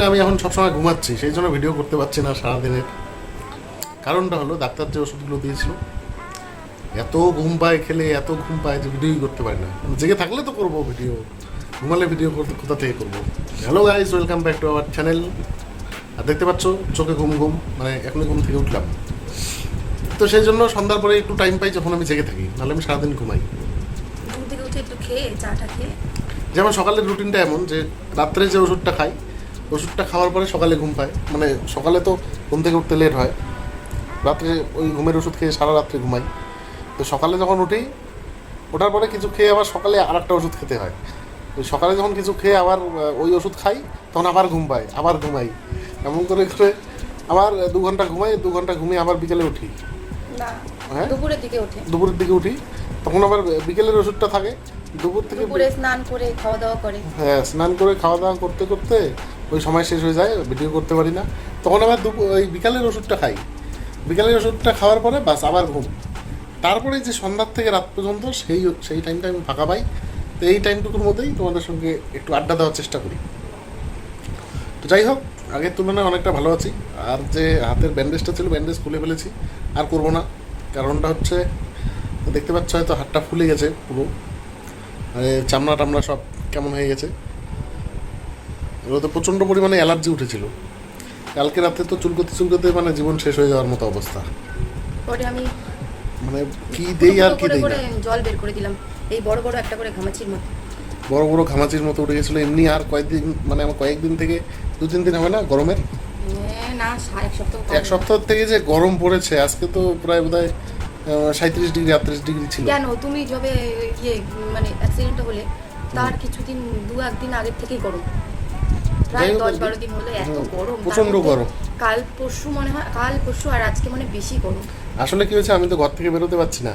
সারাদিন আমি এখন সবসময় ঘুমাচ্ছি সেই জন্য ভিডিও করতে পারছি না সারাদিনের। কারণটা হলো ডাক্তার যে ওষুধগুলো দিয়েছিল এত ঘুম পায় খেলে এত ঘুম পায় যে ভিডিওই করতে পারি না। জেগে থাকলে তো করব ভিডিও ঘুমালে ভিডিও করতে কোথা থেকে করব? Hello guys welcome back to our channel আর দেখতে পাচ্ছ চোখে ঘুম ঘুম মানে এখনই ঘুম থেকে উঠলাম। তো সেই জন্য সন্ধ্যার পরে একটু টাইম পাই যখন আমি জেগে থাকি নাহলে আমি সারাদিন ঘুমাই। ঘুম থেকে উঠে একটু খেয়ে চাটা খেয়ে। যেমন সকালের রুটিনটা এমন যে রাত্রে যে ওষুধটা খাই ওষুধটা খাওয়ার পরে সকালে ঘুম পায়। মানে সকালে তো ঘুম থেকে উঠতে লেট হয়। রাত্রে ওই ঘুমের ওষুধ খেয়ে সারা রাত্রে ঘুমাই। তো সকালে যখন উঠি ওঠার পরে কিছু খেয়ে আবার সকালে আর একটা ওষুধ খেতে হয়। ওই সকালে যখন কিছু খেয়ে আবার ওই ওষুধ খাই তখন আবার ঘুম পাই আবার ঘুমাই। এমন করে করে আবার দু ঘণ্টা ঘুমাই দু ঘণ্টা ঘুমিয়ে আবার বিকেলে উঠি। হ্যাঁ? দুপুরের দিকে ওঠে দুপুরের দিকে উঠি তখন আবার বিকেলের ওষুধটা থাকে। দুপুর থেকে স্নান করে খাওয়া দাওয়া করে। হ্যাঁ স্নান করে খাওয়া দাওয়া করতে করতে ওই সময় শেষ হয়ে যায় ভিডিও করতে পারি না। তখন আবার দুপুর ওই বিকালের ওষুধটা খাই। বিকালের ওষুধটা খাওয়ার পরে বাস আবার ঘুম। তারপরে যে সন্ধ্যার থেকে রাত পর্যন্ত সেই সেই টাইমটা আমি ফাঁকা পাই। তো এই টাইমটুকুর মধ্যেই তোমাদের সঙ্গে একটু আড্ডা দেওয়ার চেষ্টা করি। তো যাই হোক আগের তুলনায় অনেকটা ভালো আছি। আর যে হাতের ব্যান্ডেজটা ছিল ব্যান্ডেজ খুলে ফেলেছি। আর করব না। কারণটা হচ্ছে, দেখতে পাচ্ছ হয়তো হাতটা ফুলে গেছে পুরো। চামড়া টামড়া সব কেমন হয়ে গেছে। এগুলোতে প্রচণ্ড পরিমাণে অ্যালার্জি উঠেছিল। কালকে রাতে তো চুলকোতে চুলকোতে মানে জীবন শেষ হয়ে যাওয়ার মতো অবস্থা। আমি মানে কি দেই আর কি দেই জল বের করে দিলাম। এই বড় বড় একটা করে ঘামাচির মতো। বড় বড় ঘামাচির মতো উঠে গেছিল। এমনি আর কয়েকদিন মানে আমার কয়েকদিন থেকে দু তিন দিন হবে না গরমের? না এক সপ্তাহ থেকে যে গরম পড়েছে আজকে তো প্রায় বোধ হয় সাঁত্রিশ ডিগ্রি আটত্রিশ ডিগ্রি ছিল। কেন? তুমি যবে ইয়ে মানে অ্যাক্সিডেন্টটা হলে তার কিছুদিন দু একদিন আগের থেকেই গরম। প্রায় দশ বারো দিন হলে এত গরম মধ্যে গরম। কাল পরশু মনে হয় কাল পরশু আর আজকে মানে বেশি গরম। আসলে কি হয়েছে আমি তো ঘর থেকে বেরোতে পারছি না।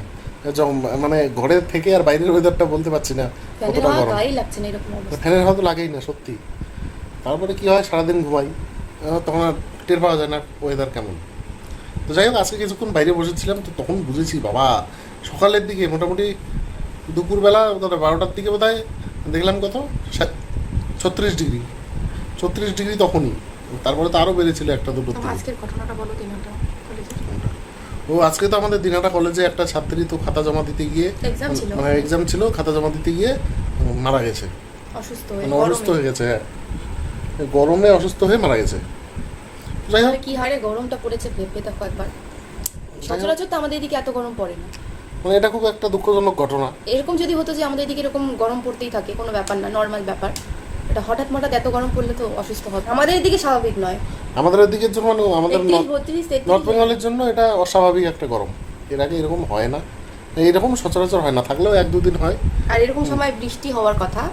মানে ঘরের থেকে আর বাইরের ওয়েদারটা বলতে পারছি না কতটা গরম। লাগছে না এরকম অবস্থা। ফ্যানের হাওয়া তো লাগেই না সত্যি। তারপরে কি হয় সারাদিন ঘুমাই তখন আর টের পাওয়া যায় না ওয়েদার কেমন। তো যাই হোক আজকে কিছুক্ষণ বাইরে বসেছিলাম তো তখন বুঝেছি বাবা সকালের দিকে মোটামুটি দুপুরবেলা বারোটার দিকে বোধ হয় দেখলাম কত ছত্রিশ ডিগ্রি। ছত্রিশ ডিগ্রি তখনই। তারপরে তো আরও বেড়েছিল একটা দুটো আজকের ঘটনাটা বলো দিনটা ও আজকে তো আমাদের দিনাটা কলেজে একটা ছাত্রী তো খাতা জমা দিতে গিয়ে মানে এক্সাম ছিল খাতা জমা দিতে গিয়ে মারা গেছে। অসুস্থ হয়ে মানে অসুস্থ হয়ে গেছে হ্যাঁ। গরমে অসুস্থ হয়ে মারা গেছে। যাই হোক। কি হারে গরমটা পড়েছে ভেবে দেখো একবার। সচরাচর তো আমাদের এদিকে এত গরম পড়ে না। মানে এটা খুব একটা দুঃখজনক ঘটনা। এরকম যদি হতো যে আমাদের এদিকে এরকম গরম পড়তেই থাকে কোনো ব্যাপার না নর্মাল ব্যাপার। এটা হঠাৎ হঠাৎ এত গরম পড়লে তো অসুস্থ হবে আমাদের এদিকে স্বাভাবিক নয়। আমাদের জন্য মানে আমাদের নর্থ বেঙ্গলের জন্য এটা অস্বাভাবিক একটা গরম। এর আগে এরকম হয় না। এইরকম সচরাচর হয় না। থাকলেও এক দুদিন হয়। আর এরকম সময় বৃষ্টি হওয়ার কথা।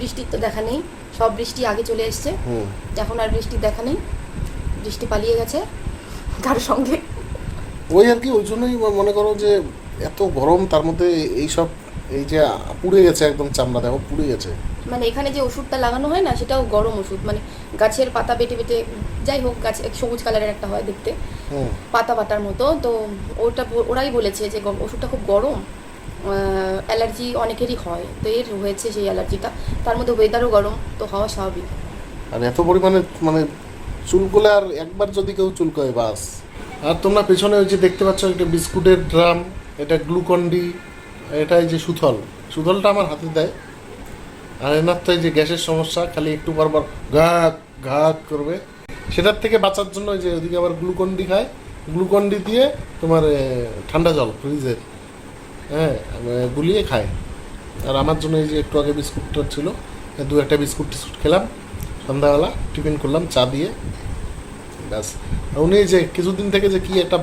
বৃষ্টির তো দেখা নেই। সব বৃষ্টি আগে চলে এসছে। এখন আর বৃষ্টির দেখা নেই। বৃষ্টি পালিয়ে গেছে। কার সঙ্গে। ওই আর কি ওই জন্যই মনে করো যে এত গরম তার মধ্যে এইসব এই যে পুড়ে গেছে একদম চামড়া দেখো পুড়ে গেছে। মানে এখানে যে ওষুধটা লাগানো হয় না সেটাও গরম ওষুধ। মানে গাছের পাতা বেটে বেটে যাই হোক গাছ এক সবুজ কালারের একটা হয় দেখতে। পাতা পাতার মতো। তো ওটা ওরাই বলেছে যে ওষুধটা খুব গরম অ্যালার্জি অনেকেরই হয়। তো এর হয়েছে সেই অ্যালার্জিটা। তার মধ্যে ওয়েদারও গরম তো হওয়া স্বাভাবিক। আর এত পরিমাণে মানে চুলকোলে আর একবার যদি কেউ চুলকোয় বাস। আর তোমরা পেছনে ওই যে দেখতে পাচ্ছ একটা বিস্কুটের ড্রাম এটা গ্লুকন ডি এটা এই যে সুথল। সুথলটা আমার হাতে দেয়। আর এনার এই যে গ্যাসের সমস্যা, খালি একটু বারবার ঘাক ঘাক করবে। সেটার থেকে বাঁচার জন্য যে ওদিকে আবার গ্লুকন ডি খায়। গ্লুকন ডি দিয়ে তোমার ঠান্ডা জল ফ্রিজের হ্যাঁ গুলিয়ে খায়। আর আমার জন্য এই যে একটু আগে বিস্কুটটা ছিল দু একটা বিস্কুট টিস্কুট খেলাম। সন্ধ্যাবেলা টিফিন করলাম, চা দিয়ে, ব্যাস। উনি যে কিছুদিন থেকে যে কি একটা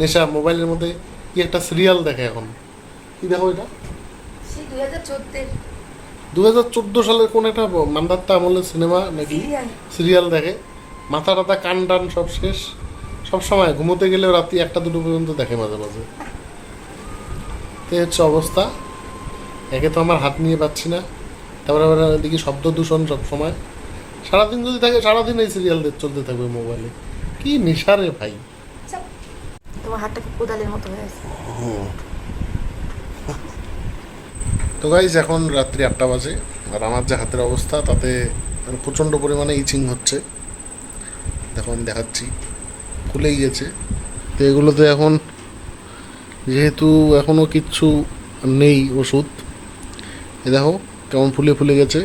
নেশা, মোবাইলের মধ্যে কি একটা সিরিয়াল দেখে এখন। কি দেখো এটা সেই দুই হাজার চোদ্দের দু হাজার চোদ্দ সালের কোন একটা মান্দাত্তা আমলের সিনেমা নাকি সিরিয়াল। দেখে। মাথা টাথা কান টান সব শেষ। সব সময় ঘুমোতে গেলেও রাত্রি একটা দুটো পর্যন্ত দেখে মাঝে মাঝে। তো হচ্ছে অবস্থা। একে তো আমার হাত নিয়ে পাচ্ছি না। তারপরে আবার এদিকে শব্দ দূষণ সব সময়। সারাদিন যদি থাকে সারাদিন এই সিরিয়াল চলতে থাকবে মোবাইলে। কি নেশা রে ভাই। তোমার হাতটা কোদালের মতো হয়ে আছে? তো গাইজ এখন রাত্রি আটটা বাজে, আর আমার যে হাতের অবস্থা, তাতে মানে প্রচণ্ড পরিমাণে ইচিং হচ্ছে। দেখো, আমি দেখাচ্ছি। ফুলেই গেছে। তো এগুলোতে এখন যেহেতু এখনও কিচ্ছু নেই ওষুধ, এ দেখো কেমন ফুলে ফুলে গেছে।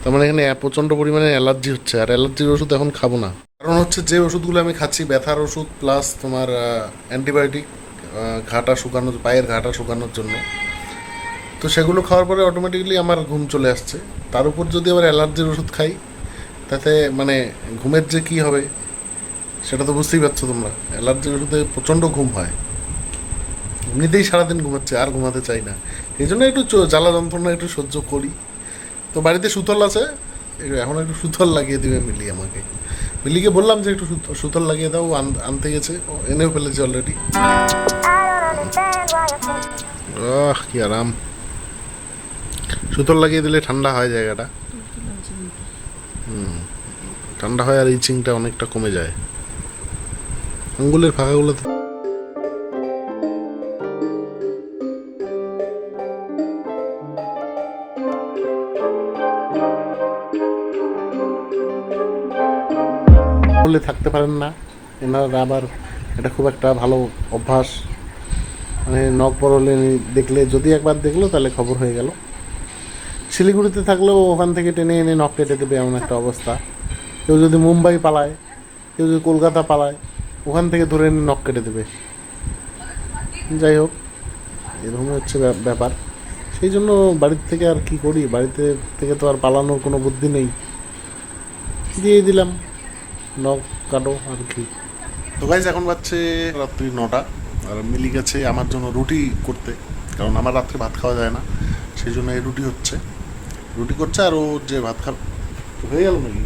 তার মানে এখানে প্রচণ্ড পরিমাণে অ্যালার্জি হচ্ছে, আর অ্যালার্জির ওষুধ এখন খাব না। কারণ হচ্ছে যে ওষুধগুলো আমি খাচ্ছি, ব্যথার ওষুধ প্লাস তোমার অ্যান্টিবায়োটিক ঘাটা শুকানোর, পায়ের ঘাটা শুকানোর জন্য তো সেগুলো খাওয়ার পরে অটোমেটিকলি আমার ঘুম চলে আসছে। তার উপর যদি আবার অ্যালার্জির ওষুধ খাই তাতে মানে ঘুমের যে কী হবে সেটা তো বুঝতেই পারছ তোমরা। অ্যালার্জির ওষুধে প্রচণ্ড ঘুম হয়। এমনিতেই সারাদিন ঘুমাচ্ছে আর ঘুমাতে চাই না। এই জন্য একটু জ্বালা যন্ত্রণা একটু সহ্য করি। তো বাড়িতে সুতল আছে এখন একটু সুতল লাগিয়ে দিবে মিলি আমাকে। মিলিকে বললাম যে একটু সুত- সুতল লাগিয়ে দাও আনতে গেছে এনেও ফেলেছে অলরেডি আহ কি আরাম। সুতল লাগিয়ে দিলে ঠান্ডা হয় জায়গাটা। হুম, ঠান্ডা হয় আর ইচিংটা অনেকটা কমে যায়। আঙ্গুলের ফাঁকাগুলোতে বলে থাকতে পারেন না। এনারা আবার এটা খুব একটা ভালো অভ্যাস। মানে নখ পরলে দেখলে যদি একবার দেখল তাহলে খবর হয়ে গেল। শিলিগুড়িতে থাকলেও ওখান থেকে টেনে এনে নখ কেটে দেবে এমন একটা অবস্থা। কেউ যদি মুম্বাই পালায়, কেউ যদি কলকাতা পালায়, ওখান থেকে ধরে এনে নখ কেটে দেবে। যাই হোক, এরকমই হচ্ছে ব্যাপ- ব্যাপার। সেই জন্য বাড়ির থেকে আর কি করি? বাড়িতে থেকে তো আর পালানোর কোনো বুদ্ধি নেই। দিয়ে দিলাম। নখ কাটো আর কি। তো গাইজ এখন বাচ্চে রাত্রি নটা। আর মিলি গেছে আমার জন্য রুটি করতে। কারণ আমার রাত্রে ভাত খাওয়া যায় না। সেই জন্য এই রুটি হচ্ছে। রুটি করছে আর ও যে ভাত খা হয়ে গেল নাকি?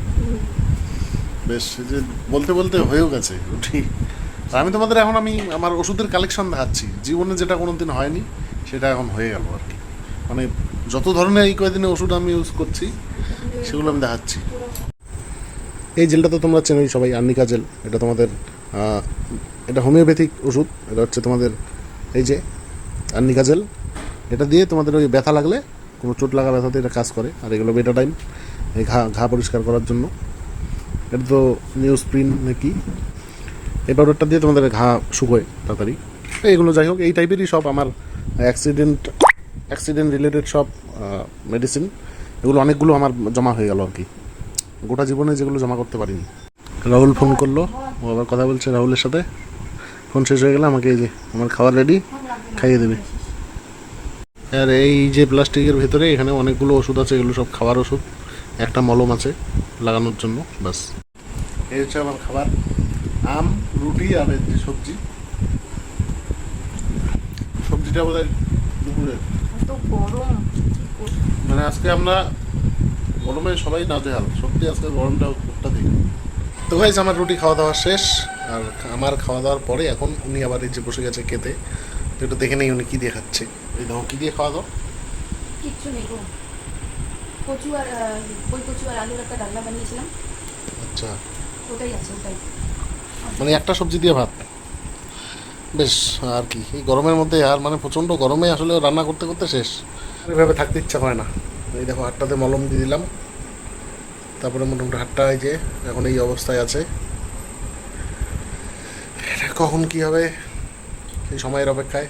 বেশ যে বলতে বলতে হয়েও গেছে রুটি। আমি তোমাদের এখন আমি আমার ওষুধের কালেকশন দেখাচ্ছি। জীবনে যেটা কোনো দিন হয়নি, সেটা এখন হয়ে গেল আর কি। মানে যত ধরনের এই কয়েকদিনে ওষুধ আমি ইউজ করছি, সেগুলো আমি দেখাচ্ছি। এই জেলটা তো তোমরা চেনোই সবাই, আর্নিকা জেল এটা তোমাদের এটা হোমিওপ্যাথিক ওষুধ। এটা হচ্ছে তোমাদের এই যে আর্নিকা জেল এটা দিয়ে তোমাদের ওই ব্যথা লাগলে কোনো চোট লাগা ব্যথাতে এটা কাজ করে, আর এগুলো বেটা টাইম এই ঘা ঘা পরিষ্কার করার জন্য। এটা তো নিউজ প্রিন্ট নাকি? এই পাউডারটা দিয়ে তোমাদের ঘা শুকোয় তাড়াতাড়ি। এইগুলো যাই হোক, এই টাইপেরই সব আমার অ্যাক্সিডেন্ট অ্যাক্সিডেন্ট রিলেটেড সব মেডিসিন এগুলো অনেকগুলো আমার জমা হয়ে গেল আর কি। গোটা জীবনে যেগুলো জমা করতে পারিনি। রাহুল ফোন করল, ও আবার কথা বলছে রাহুলের সাথে। ফোন শেষ হয়ে গেলে আমাকে এই যে, আমার খাবার রেডি খাইয়ে দেবে। আর এই যে প্লাস্টিকের ভেতরে এখানে অনেকগুলো ওষুধ আছে এগুলো সব খাবার ওষুধ। একটা মলম আছে লাগানোর জন্য বাস এই হচ্ছে আমার খাবার। আম রুটি আর এই যে সবজি। সবজিটা বোধ হয় দুপুরে মানে আজকে আমরা গরমে সবাই না নাজেহাল। সত্যি আজকে গরমটা খুবটা দিই। তো গাইজ আমার রুটি খাওয়া দাওয়া শেষ। আর আমার খাওয়া দাওয়ার পরে এখন উনি আবার এই যে বসে গেছে খেতে। একটু দেখে নেই উনি কী দিয়ে খাচ্ছে। এই দেখো কী দিয়ে খাওয়া দাও। কিচ্ছু নেই গো। কচু আর ওই কচু আর আলুর একটা ডালনা বানিয়েছিলাম। আচ্ছা। ওটাই আছে ওটাই। মানে একটা সবজি দিয়ে ভাত। বেশ আর কি। এই গরমের মধ্যে আর মানে প্রচণ্ড গরমে আসলে রান্না করতে করতে শেষ। এভাবে থাকতে ইচ্ছা হয় না। এই দেখো হাটটাতে মলম দিয়ে দিলাম। তারপরে মোটামুটি হাটটা এই যে এখন এই অবস্থায় আছে। এটা কখন কি হবে? সেই সময়ের অপেক্ষায়।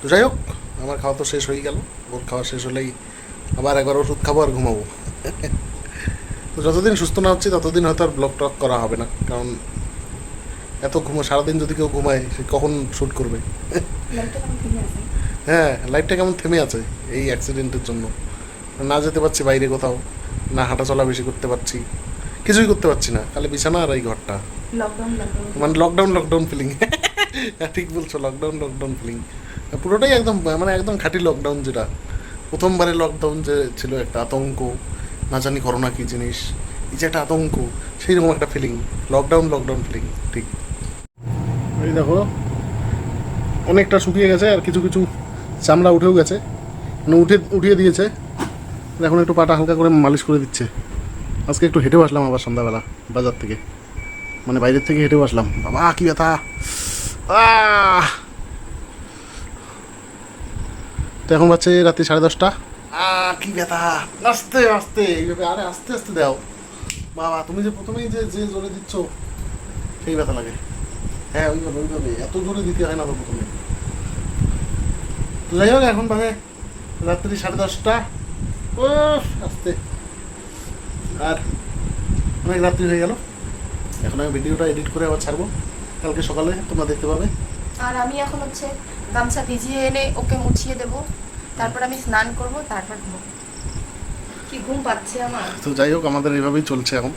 তো যাই হোক আমার খাওয়া তো শেষ হয়ে গেল। ওর খাওয়া শেষ হলেই আবার একবার ওষুধ খাব আর ঘুমাবো। তো যতদিন সুস্থ না হচ্ছে ততদিন হয়তো আর ব্লগ টক করা হবে না। কারণ এত ঘুমো সারাদিন যদি কেউ ঘুমায় সে কখন শ্যুট করবে? হ্যাঁ লাইফটা কেমন থেমে আছে এই অ্যাক্সিডেন্টের জন্য। না যেতে পারছি বাইরে কোথাও না হাঁটা চলা বেশি করতে পারছি। কিছুই করতে পারছি না খালি বিছানা আর এই ঘরটা। মানে লকডাউন লকডাউন ফিলিং ঠিক বলছো লকডাউন লকডাউন ফিলিং পুরোটাই একদম মানে একদম খাঁটি লকডাউন যেটা। প্রথমবারে লকডাউন যে ছিল একটা আতঙ্ক, না জানি করোনা কী জিনিস, এই যে একটা আতঙ্ক সেই রকম একটা ফিলিং লকডাউন লকডাউন ফিলিং ঠিক। এই দেখো, অনেকটা শুকিয়ে গেছে আর কিছু কিছু চামড়া উঠেও গেছে। মানে উঠে, উঠিয়ে দিয়েছে। এখন একটু পাটা হালকা করে মালিশ করে দিচ্ছে। আজকে একটু হেঁটেও আসলাম আবার সন্ধ্যাবেলা, বাজার থেকে। মানে বাইরের থেকে হেঁটেও আসলাম। বাবা, কি ব্যথা! তো এখন বাচ্চে রাত্রি সাড়ে দশটা। কি ব্যথা। আস্তে আস্তে এইভাবে আরে আস্তে আস্তে দাও। বাবা তুমি যে প্রথমেই যে যে জোরে দিচ্ছ সেই ব্যথা লাগে। হ্যাঁ ওইভাবে ওইভাবে। এত জোরে দিতে হয় না তো প্রথমে। তো যাই হোক এখন বাজে রাত্রি সাড়ে দশটা। ও আসতে। আর অনেক রাত্রি হয়ে গেল। এখন আমি ভিডিওটা এডিট করে আবার ছাড়বো। কালকে সকালে তোমরা দেখতে পাবে। আর আমি এখন হচ্ছে গামছা ভিজিয়ে এনে ওকে মুছিয়ে দেব। তারপর আমি স্নান করব তারপর ঘুমবো। কি ঘুম পাচ্ছে আমার। তো যাই হোক আমাদের এভাবেই চলছে এখন।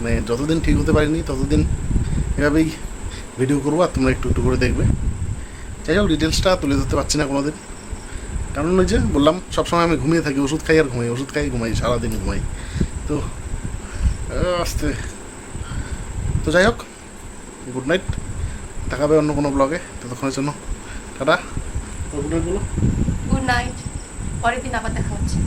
মানে যতদিন ঠিক হতে পারিনি ততদিন এভাবেই ভিডিও করব আর তোমরা একটু একটু করে দেখবে। যাই হোক ডিটেলসটা তুলে ধরতে পারছি না কোনোদিন। কারণ ওই যে বললাম সবসময় আমি ঘুমিয়ে থাকি ওষুধ খাই আর ঘুমাই ওষুধ খাই ঘুমাই সারাদিন ঘুমাই। তো আস্তে। তো যাই হোক গুড নাইট দেখাবে অন্য কোনো ব্লগে ততক্ষণের জন্য টাটা। গুড নাইট বলো। গুড নাইট পরের দিন আবার দেখা হচ্ছে।